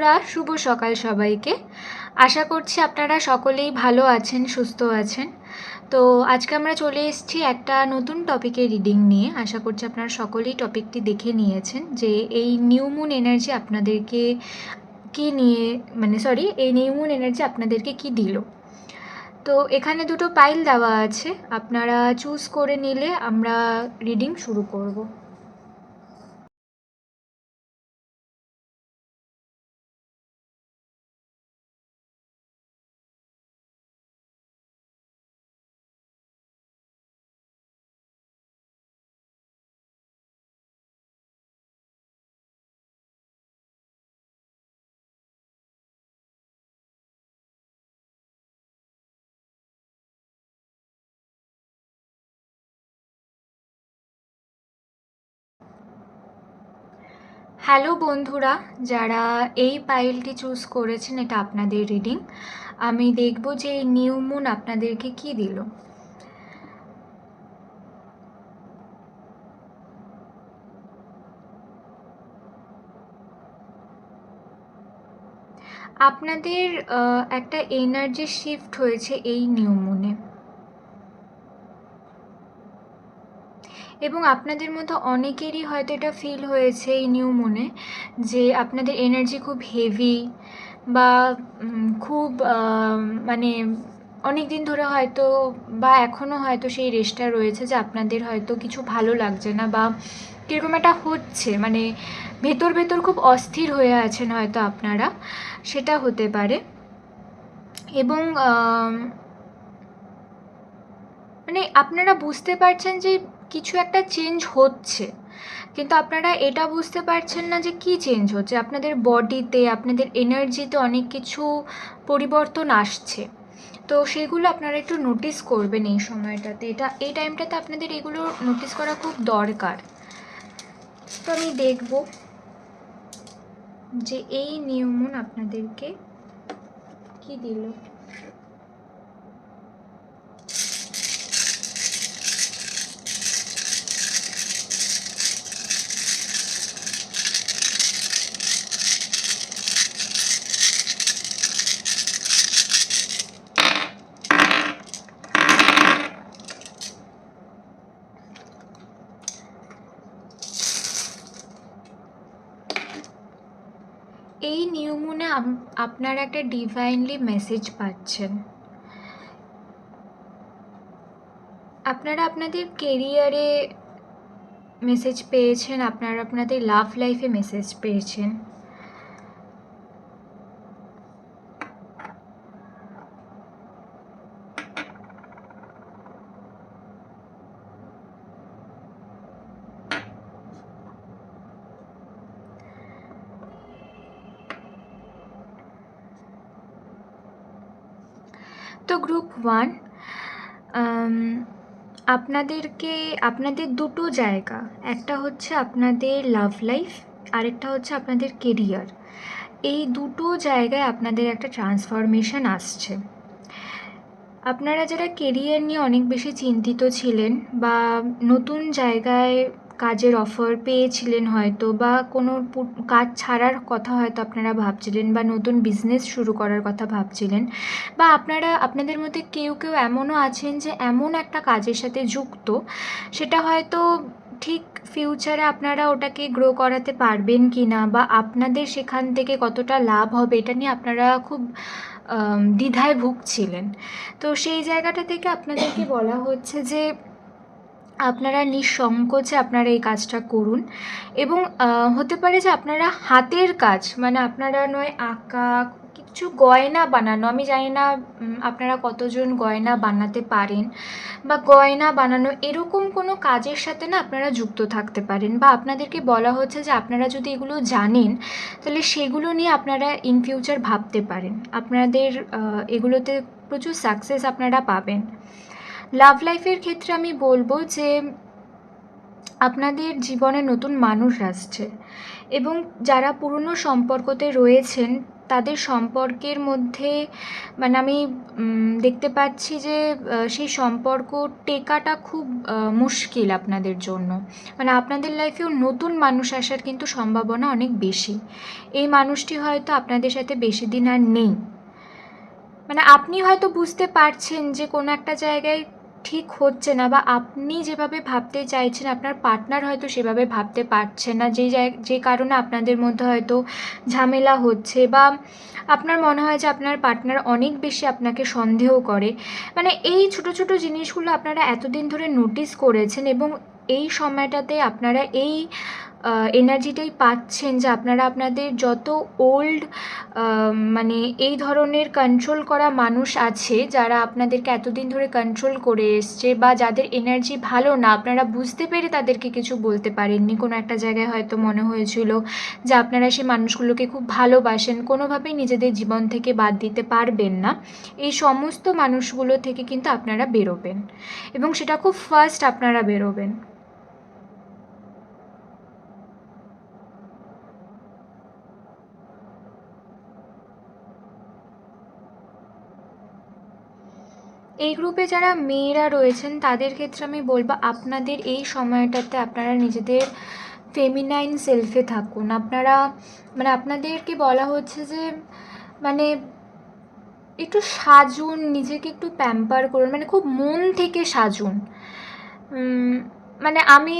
বন্ধুরা, শুভ সকাল সবাইকে। আশা করছি আপনারা সকলেই ভালো আছেন, সুস্থ আছেন। তো আজকে আমরা চলে এসেছি একটা নতুন টপিকের রিডিং নিয়ে। আশা করছি আপনারা সকলেই টপিকটি দেখে নিয়েছেন যে এই নিউ মুন এনার্জি আপনাদেরকে কি নিয়ে মানে সরি, এই নিউ মুন এনার্জি আপনাদেরকে কি দিল? তো এখানে দুটো পাইল দেওয়া আছে। আপনারা চুজ করে নিলে আমরা রিডিং শুরু করব। হ্যালো বন্ধুরা, যারা এই পাইলটি চুজ করেছেন, এটা আপনাদের রিডিং। আমি দেখব যে এই নিউ মুন আপনাদেরকে কি দিল। আপনাদের একটা এনার্জি শিফট হয়েছে এই নিউ মুনে। এবং আপনাদের মধ্যে অনেকেরই হয়তো এটা ফিল হয়েছে এই নিউ মুনে যে আপনাদের এনার্জি খুব হেভি বা খুব মানে অনেক দিন ধরে হয়তো বা এখনও হয়তো সেই রেসটা রয়েছে যে আপনাদের হয়তো কিছু ভালো লাগছে না বা কীরকম একটা হচ্ছে মানে ভেতর ভেতর খুব অস্থির হয়ে আছেন হয়তো আপনারা, সেটা হতে পারে। এবং মানে আপনারা বুঝতে পারছেন যে কিছু একটা চেঞ্জ হচ্ছে। কিন্তু আপনারা এটা বুঝতে পারছেন না যে কি চেঞ্জ হচ্ছে। আপনাদের বডিতে আপনাদের এনার্জিতে অনেক কিছু পরিবর্তন আসছে। তো সেগুলো আপনারা একটু নোটিস করবেন এই সময়টাতে। এটা, এই টাইমটাতে আপনাদের এগুলো নোটিস করা খুব দরকার। তো আমি দেখব যে এই নিয়মন আপনাদেরকে কি দিল। এই নিয়মনে আপনারা একটা ডিভাইনলি মেসেজ পাচ্ছেন। আপনারা আপনাদের কেরিয়ারে মেসেজ পেয়েছেন, আপনারা আপনাদের লাভ লাইফে মেসেজ পেয়েছেন। তো গ্রুপ ওয়ান আপনাদেরকে, আপনাদের দুটো জায়গা, একটা হচ্ছে আপনাদের লাভ লাইফ আরেকটা হচ্ছে আপনাদের কেরিয়ার এই দুটো জায়গায় আপনাদের একটা ট্রান্সফরমেশন আসছে। আপনারা যারা কেরিয়ার নিয়ে অনেক বেশি চিন্তিত ছিলেন বা নতুন জায়গায় কাজের অফার পেয়েছিলেন হয়তো বা কোনো কাজ ছাড়ার কথা হয়তো আপনারা ভাবছিলেন বা নতুন বিজনেস শুরু করার কথা ভাবছিলেন বা আপনারা, আপনাদের মধ্যে কেউ কেউ এমনও আছেন যে এমন একটা কাজের সাথে যুক্ত, সেটা হয়তো ঠিক ফিউচারে আপনারা ওটাকে গ্রো করাতে পারবেন কি না বা আপনাদের সেখান থেকে কতটা লাভ হবে এটা নিয়ে আপনারা খুব দ্বিধায় ভুগছিলেন। তো সেই জায়গাটা থেকে আপনাদেরকে বলা হচ্ছে যে আপনারা নিঃসংকোচে আপনারা এই কাজটা করুন এবং হতে পারে যে আপনারা হাতের কাজ মানে আপনারা নয় আঁকা, কিছু গয়না বানানো, আমি জানি না আপনারা কতজন গয়না বানাতে পারেন বা গয়না বানানো এরকম কোনো কাজের সাথে না আপনারা যুক্ত থাকতে পারেন বা আপনাদেরকে বলা হচ্ছে যে আপনারা যদি এগুলো জানেন, তাহলে সেগুলো নিয়ে আপনারা ইন ফিউচার ভাবতে পারেন। আপনাদের এগুলোতে প্রচুর সাকসেস আপনারা পাবেন। লাভ লাইফের ক্ষেত্রে আমি বলব যে, আপনাদের জীবনে নতুন মানুষ আসছে। এবং যারা পুরনো সম্পর্কতে রয়েছেন, তাদের সম্পর্কের মধ্যে মানে আমি দেখতে পাচ্ছি যে সেই সম্পর্ক টেকাটা খুব মুশকিল আপনাদের জন্য। মানে আপনাদের লাইফেও নতুন মানুষ আসার কিন্তু সম্ভাবনা অনেক বেশি। এই মানুষটি হয়তো আপনাদের সাথে বেশি দিন আর নেই। মানে আপনি হয়তো বুঝতে পারছেন যে, কোনো একটা জায়গায় ঠিক হচ্ছে না বা আপনি যেভাবে ভাবতে চাইছেন, আপনার পার্টনার হয়তো সেভাবে ভাবতে পারছে না। যে যে কারণে আপনাদের মধ্যে হয়তো ঝামেলা হচ্ছে বা আপনার মনে হয় যে আপনার পার্টনার অনেক বেশি আপনাকে সন্দেহ করে। মানে এই ছোট ছোট জিনিসগুলো আপনারা এতদিন ধরে নোটিস করেছেন এবং এই সময়টাতে আপনারা এই এনার্জিটাই পাচ্ছেন যে আপনারা আপনাদের যত ওল্ড মানে এই ধরনের কন্ট্রোল করা মানুষ আছে, যারা আপনাদেরকে এতদিন ধরে কন্ট্রোল করে এসছে বা যাদের এনার্জি ভালো না, আপনারা বুঝতে পেরে তাদেরকে কিছু বলতে পারেননি। কোনো একটা জায়গায় হয়তো মনে হয়েছিল যে আপনারা সেই মানুষগুলোকে খুব ভালোবাসেন, কোনোভাবেই নিজেদের জীবন থেকে বাদ দিতে পারবেন না। এই সমস্ত মানুষগুলো থেকে কিন্তু আপনারা বেরোবেন এবং সেটা খুব ফার্স্ট আপনারা বেরোবেন। এই গ্রুপে যারা মেয়েরা রয়েছেন, তাদের ক্ষেত্রে আমি বলব, আপনাদের এই সময়টাতে আপনারা নিজেদের ফেমিনাইন সেলফে থাকুন। আপনারা মানে আপনাদেরকে বলা হচ্ছে যে মানে একটু সাজুন, নিজেকে একটু প্যাম্পার করুন মানে খুব মন থেকে সাজুন। মানে আমি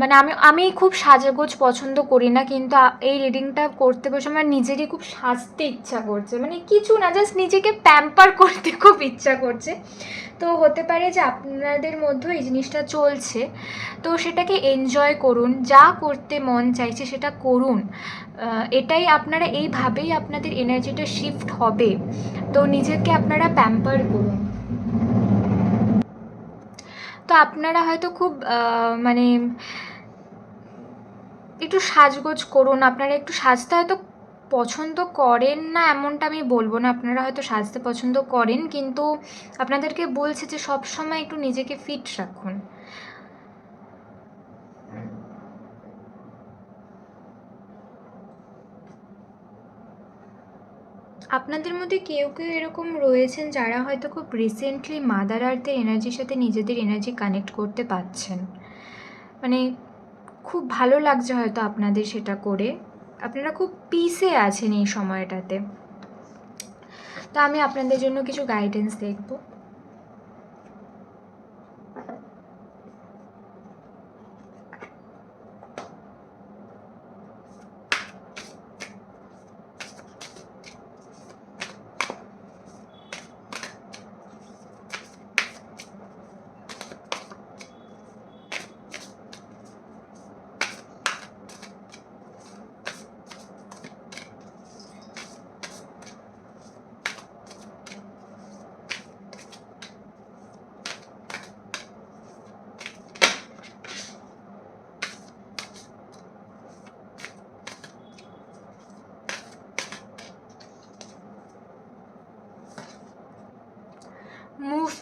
মানে আমি আমি খুব সাজাগোজ পছন্দ করি না, কিন্তু এই রিডিংটা করতে বসে আমার নিজেরই খুব সাজতে ইচ্ছা করছে। মানে কিছু না জাস্ট নিজেকে প্যাম্পার করতে খুব ইচ্ছা করছে। তো হতে পারে যে আপনাদের মধ্যেও এই জিনিসটা চলছে। তো সেটাকে এনজয় করুন, যা করতে মন চাইছে সেটা করুন। এটাই আপনারা, এইভাবেই আপনাদের এনার্জিটা শিফট হবে। তো নিজেকে আপনারা প্যাম্পার করুন। তো আপনারা হয়তো খুব মানে একটু সাজগোজ করুন। আপনারা একটু সাজতে হয়তো পছন্দ করেন না এমনটা আমি বলব না। আপনারা হয়তো সাজতে পছন্দ করেন, কিন্তু আপনাদেরকে বলছে যে সব সময় একটু নিজেকে ফিট রাখুন। আপনাদের মধ্যে কেউ কেউ এরকম রয়েছেন যারা হয়তো খুব রিসেন্টলি মাদার আর্থের এনার্জির সাথে নিজেদের এনার্জি কানেক্ট করতে পারছেন মানে খুব ভালো লাগছে হয়তো আপনাদের সেটা করে। আপনারা খুব পিসে আছেন এই সময়টাতে। তো আমি আপনাদের জন্য কিছু গাইডেন্স দেখব।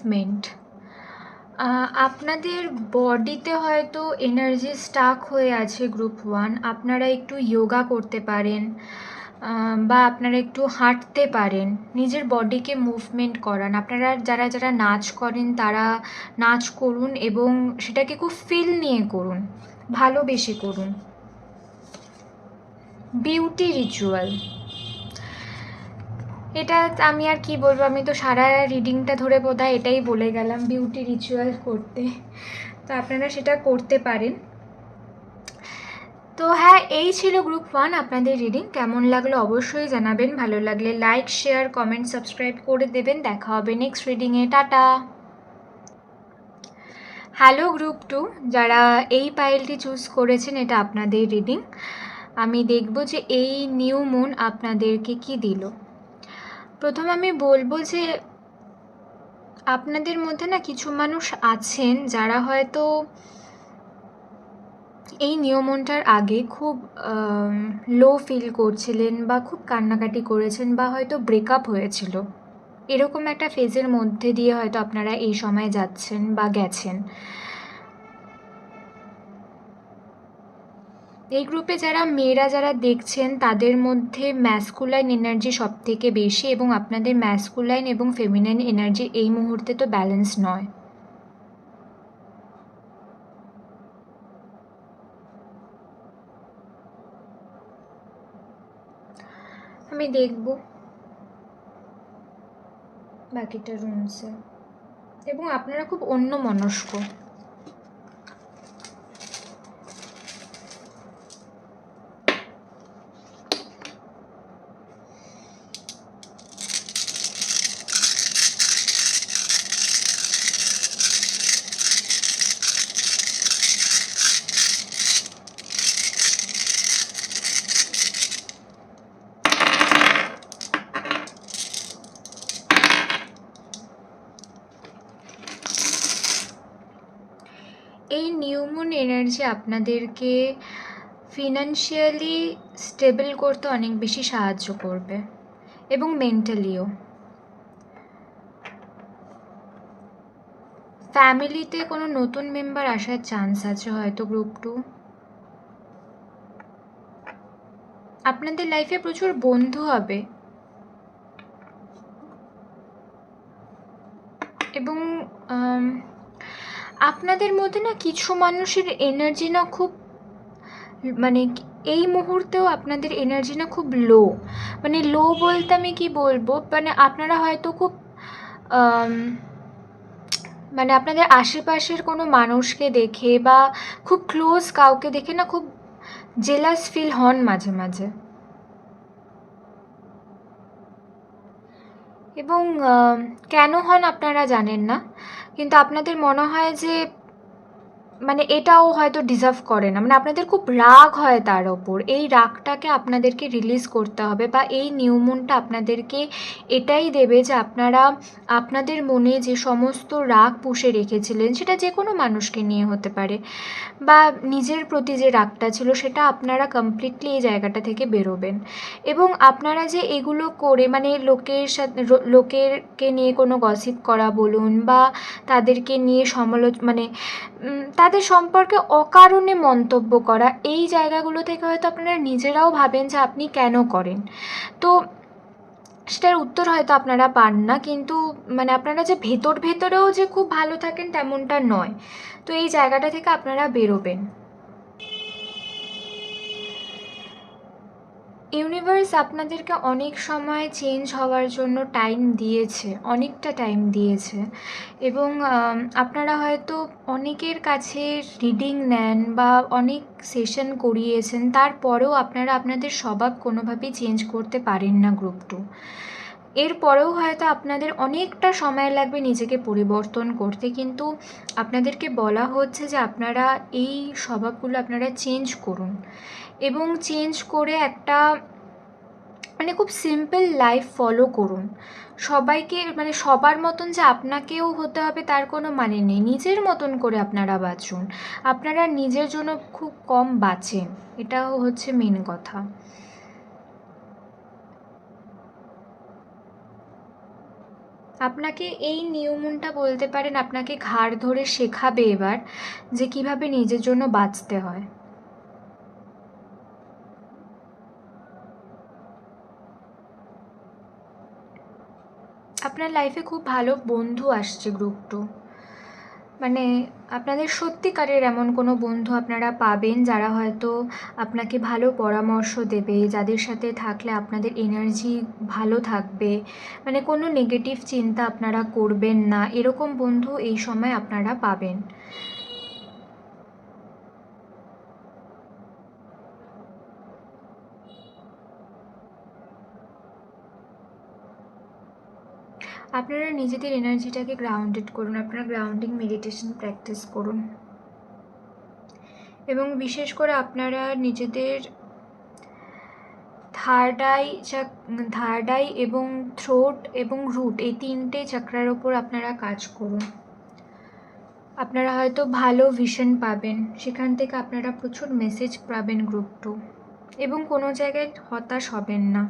মুভমেন্ট আপনাদের বডিতে হয়তো এনার্জি স্টাক হয়ে আছে গ্রুপ ওয়ান আপনারা একটু যোগা করতে পারেন বা আপনারা একটু হাঁটতে পারেন, নিজের বডিকে মুভমেন্ট করান, আপনারা যারা যারা নাচ করেন তারা নাচ করুন এবং সেটাকে খুব ফিল নিয়ে করুন, ভালোবেসে করুন। বিউটি রিচুয়াল এটা আমি আর কি বলব, আমি তো সারা রিডিংটা ধরে বোধহয় এটাই বলে গেলাম বিউটি রিচুয়াল করতে। তো আপনারা সেটা করতে পারেন। তো হ্যাঁ এই ছিল গ্রুপ ওয়ান আপনাদের রিডিং কেমন লাগল অবশ্যই জানাবেন। ভালো লাগলে লাইক শেয়ার কমেন্ট সাবস্ক্রাইব করে দেবেন। দেখা হবে নেক্সট রিডিংয়ে টাটা! হ্যালো গ্রুপ টু যারা এই পাইলটি চুজ করেছেন, এটা আপনাদের রিডিং আমি দেখব যে এই নিউ মুন আপনাদেরকে কি দিল। প্রথম আমি বলব যে, আপনাদের মধ্যে না কিছু মানুষ আছেন যারা হয়তো এই নিয়মনটার আগে খুব লো ফিল করছিলেন বা খুব কান্নাকাটি করেছেন বা হয়তো ব্রেকআপ হয়েছিল। এরকম একটা ফেজের মধ্যে দিয়ে হয়তো আপনারা এই সময় যাচ্ছেন বা গেছেন। এই গ্রুপে যারা মেয়েরা যারা দেখছেন, তাদের মধ্যে ম্যাসকুলাইন এনার্জি সব থেকে বেশি এবং আপনাদের ম্যাসকুলাইন এবং ফেমিনাইন এনার্জি এই মুহূর্তে তো ব্যালেন্স নয়। আমি দেখব। বাকিটা রুমসে এবং আপনারা খুব অন্য মনস্ক এই নিউমুন এনার্জি আপনাদেরকে ফিনান্সিয়ালি স্টেবল করতে অনেক বেশি সাহায্য করবে এবং মেন্টালিও। ফ্যামিলিতে কোনো নতুন মেম্বার আসার চান্স আছে হয়তো গ্রুপ টু। আপনাদের লাইফে প্রচুর বন্ধু হবে। এবং আপনাদের মধ্যে না কিছু মানুষের এনার্জি না খুব মানে এই মুহূর্তেও আপনাদের এনার্জি না খুব লো মানে লো বলতে আমি কি বলব? মানে আপনারা হয়তো খুব মানে আপনাদের আশেপাশের কোনো মানুষকে দেখে বা খুব ক্লোজ কাউকে দেখে না খুব জেলাস ফিল হন মাঝে মাঝে। এবং কেন হন আপনারা জানেন না? কিন্তু আপনাদের মনে হয় যে মানে এটাও হয়তো ডিজার্ভ করে না। মানে আপনাদের খুব রাগ হয় তার ওপর। এই রাগটাকে আপনাদেরকে রিলিজ করতে হবে বা এই নিউমনটা আপনাদেরকে এটাই দেবে যে আপনারা আপনাদের মনে যে সমস্ত রাগ পুষে রেখেছিলেন সেটা যে কোনো মানুষকে নিয়ে হতে পারে বা নিজের প্রতি যে রাগটা ছিল সেটা আপনারা কমপ্লিটলি এই জায়গাটা থেকে বেরোবেন। এবং আপনারা যে এগুলো করে মানে লোকের সাথে লোকেরকে নিয়ে কোনো গসিপ করা বলুন বা তাদেরকে নিয়ে সমালোচ মানে উম, তাদের সম্পর্কে অকারণে মন্তব্য করা, এই জায়গাগুলো থেকে হয়তো আপনারা নিজেরাও ভাবেন যে আপনি কেন করেন। তো সেটার উত্তর হয়তো আপনারা পান না, কিন্তু মানে আপনারা যে ভেতর ভেতরেও যে খুব ভালো থাকেন তেমনটা নয়। তো এই জায়গাটা থেকে আপনারা বেরোবেন। ইউনিভার্স আপনাদেরকে অনেক সময় চেঞ্জ হওয়ার জন্য টাইম দিয়েছে, অনেকটা টাইম দিয়েছে। এবং আপনারা হয়তো অনেকের কাছে রিডিং নেন বা অনেক সেশন করিয়েছেন, তারপরেও আপনারা আপনাদের স্বভাব কোনোভাবেই চেঞ্জ করতে পারেন না গ্রুপ টু এরপরেও হয়তো আপনাদের অনেকটা সময় লাগবে নিজেকে পরিবর্তন করতে, কিন্তু আপনাদেরকে বলা হচ্ছে যে আপনারা এই স্বভাবগুলো আপনারা চেঞ্জ করুন। এবং চেঞ্জ করে একটা মানে খুব সিম্পল লাইফ ফলো করুন। সবাইকে মানে সবার মতন যে আপনাকেও হতে হবে তার কোনো মানে নেই। নিজের মতন করে আপনারা বাঁচুন। আপনারা নিজের জন্য খুব কম বাঁচেন এটাও হচ্ছে মেন কথা। আপনাকে এই নিয়মনটা বলতে পারেন, আপনাকে ঘাড় ধরে শেখাবে এবার যে কীভাবে নিজের জন্য বাঁচতে হয়। আপনার লাইফে খুব ভালো বন্ধু আসছে গ্রুপ টু মানে আপনাদের সত্যিকারের এমন কোনো বন্ধু আপনারা পাবেন যারা হয়তো আপনাকে ভালো পরামর্শ দেবে, যাদের সাথে থাকলে আপনাদের এনার্জি ভালো থাকবে। মানে কোনো নেগেটিভ চিন্তা আপনারা করবেন না। এরকম বন্ধু এই সময় আপনারা পাবেন। আপনারা নিজেদের এনার্জিটাকে গ্রাউন্ডেড করুন, আপনারা গ্রাউন্ডিং মেডিটেশন প্র্যাকটিস করুন। এবং বিশেষ করে আপনারা নিজেদের থার্ড আই থার্ড আই এবং থ্রোট এবং রুট এই তিনটে চক্রার ওপর আপনারা কাজ করুন। আপনারা হয়তো ভালো ভিশন পাবেন, সেখান থেকে আপনারা প্রচুর মেসেজ পাবেন গ্রুপ টু এবং কোনো জায়গায় হতাশ হবেন না।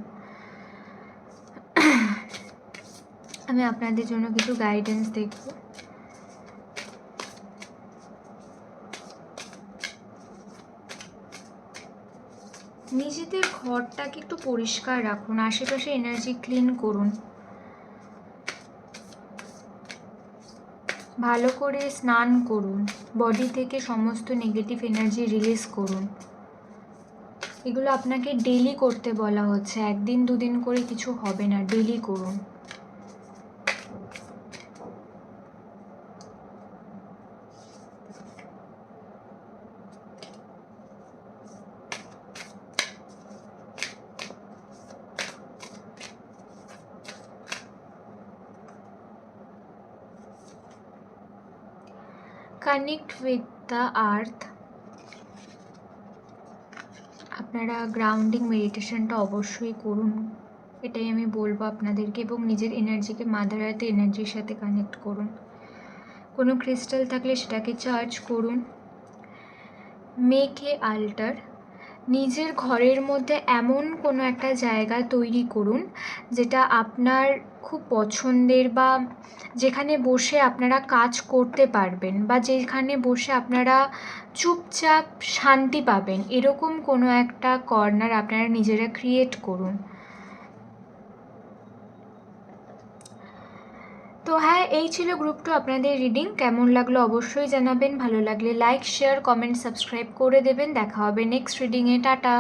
আমি আপনাদের জন্য কিছু গাইডেন্স দেখব। নিজেদের ঘরটাকে একটু পরিষ্কার রাখুন, আশেপাশে এনার্জি ক্লিন করুন। ভালো করে স্নান করুন বডি থেকে সমস্ত নেগেটিভ এনার্জি রিলিজ করুন। এগুলো আপনাকে ডেলি করতে বলা হচ্ছে, একদিন দুদিন করে কিছু হবে না ডেলি করুন। কানেক্ট উইথ দ্য আর্থ আপনারা গ্রাউন্ডিং মেডিটেশনটা অবশ্যই করুন। এটাই আমি বলব আপনাদেরকে এবং নিজের এনার্জিকে মাদার আর্থ এনার্জির সাথে কানেক্ট করুন। কোনো ক্রিস্টাল থাকলে সেটাকে চার্জ করুন। মেক এ আল্টার নিজের ঘরের মধ্যে এমন কোনো একটা জায়গা তৈরি করুন যেটা আপনার খুব পছন্দের বা যেখানে বসে আপনারা কাজ করতে পারবেন বা যেখানে বসে আপনারা চুপচাপ শান্তি পাবেন। এরকম কোনো একটা কর্নার আপনারা নিজেরা ক্রিয়েট করুন। তো হ্যাঁ এই ছিল গ্রুপ টু আপনাদের রিডিং কেমন লাগল অবশ্যই জানাবেন। ভালো লাগলে লাইক শেয়ার কমেন্ট সাবস্ক্রাইব করে দেবেন। দেখা হবে নেক্সট রিডিংয়ে টাটা!